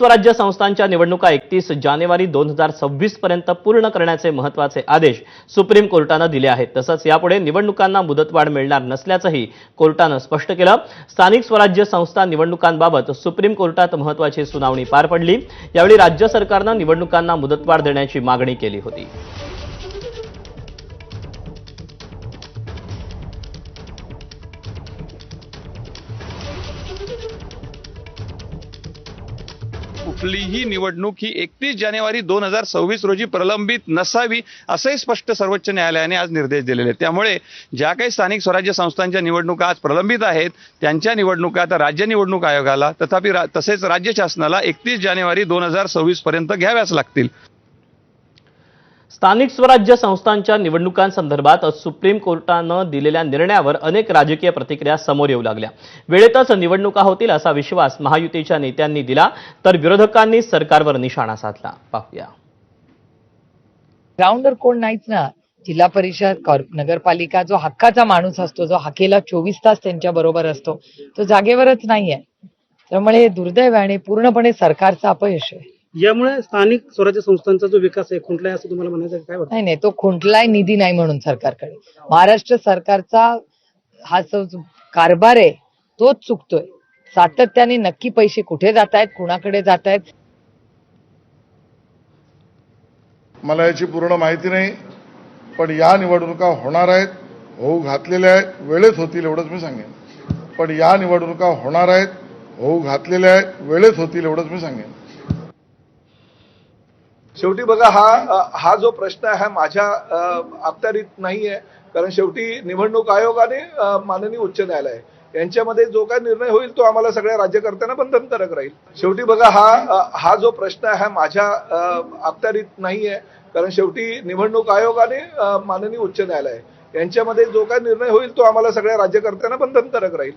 स्वराज्य संस्थांच्या निवडणुका एकतीस जानेवारी दोन हजार सव्वीस पर्यंत पूर्ण करण्याचे महत्त्वाचे आदेश सुप्रीम कोर्टानं दिले आहेत. तसंच यापुढे निवडणुकांना मुदतवाढ मिळणार नसल्याचंही कोर्टानं स्पष्ट केलं. स्थानिक स्वराज्य संस्था निवडणुकांबाबत सुप्रीम कोर्टात महत्वाची सुनावणी पार पडली. यावेळी राज्य सरकारनं निवडणुकांना मुदतवाढ देण्याची मागणी केली होती. कुठलीही निवडणूक ही एकतीस जानेवारी दोन हजार सव्वीस रोजी प्रलंबित नसावी असंही स्पष्ट सर्वोच्च न्यायालयाने आज निर्देश दिलेले आहेत. त्यामुळे ज्या काही स्थानिक स्वराज्य संस्थांच्या निवडणुका आज प्रलंबित आहेत त्यांच्या निवडणुका आता राज्य निवडणूक आयोगाला तथापि रा- तसेच राज्य शासनाला एकतीस जानेवारी दोन हजार सव्वीस पर्यंत घ्याव्याच लागतील. स्थानिक स्वराज्य संस्थांच्या निवडणुकांसंदर्भात सुप्रीम कोर्टानं दिलेल्या निर्णयावर अनेक राजकीय प्रतिक्रिया समोर येऊ लागल्या. वेळेतच निवडणुका होतील असा विश्वास महायुतीच्या नेत्यांनी दिला तर विरोधकांनी सरकारवर निशाणा साधला. पाहूया. ग्राउंडर कोण नाहीच ना जिल्हा परिषद नगरपालिका जो हक्काचा माणूस असतो जो हाकेला चोवीस तास त्यांच्या बरोबर असतो तो जागेवरच नाहीये. त्यामुळे हे दुर्दैव आणि पूर्णपणे सरकारचं अपयश आहे. यामुळे स्थानिक स्वराज्य संस्थांचा जो विकास आहे खुंटलाय असं तुम्हाला म्हणायचं? काय वाटतं? नाही नाही तो खुंटलाय निधी नाही म्हणून सरकारकडे. महाराष्ट्र सरकारचा हा जो कारभार आहे तोच चुकतोय. सातत्याने नक्की पैसे कुठे जात आहेत कुणाकडे जात आहेत? मला याची पूर्ण माहिती नाही पण या निवडणुका होणार आहेत होऊ घातलेल्या आहेत वेळेत होतील एवढंच मी सांगेन. पण या निवडणुका होणार आहेत होऊ घातलेल्या आहेत वेळेत होतील एवढंच मी सांगेन. शेवटी बघा हा हा जो प्रश्न आहे हा माझ्या अखत्यारीत नाही आहे कारण शेवटी निवडणूक आयोग आणि माननीय उच्च न्यायालय यांच्यामध्ये जो काय निर्णय होईल तो आम्हाला सगळ्या राज्यकर्त्यांना बंधनकारक राहील. शेवटी बघा हा हा जो प्रश्न आहे हा माझ्या अखत्यारीत नाही आहे कारण शेवटी निवडणूक आयोग आणि माननीय उच्च न्यायालय यांच्यामध्ये जो काय निर्णय होईल तो आम्हाला सगळ्या राज्यकर्त्यांना बंधनकारक राहील.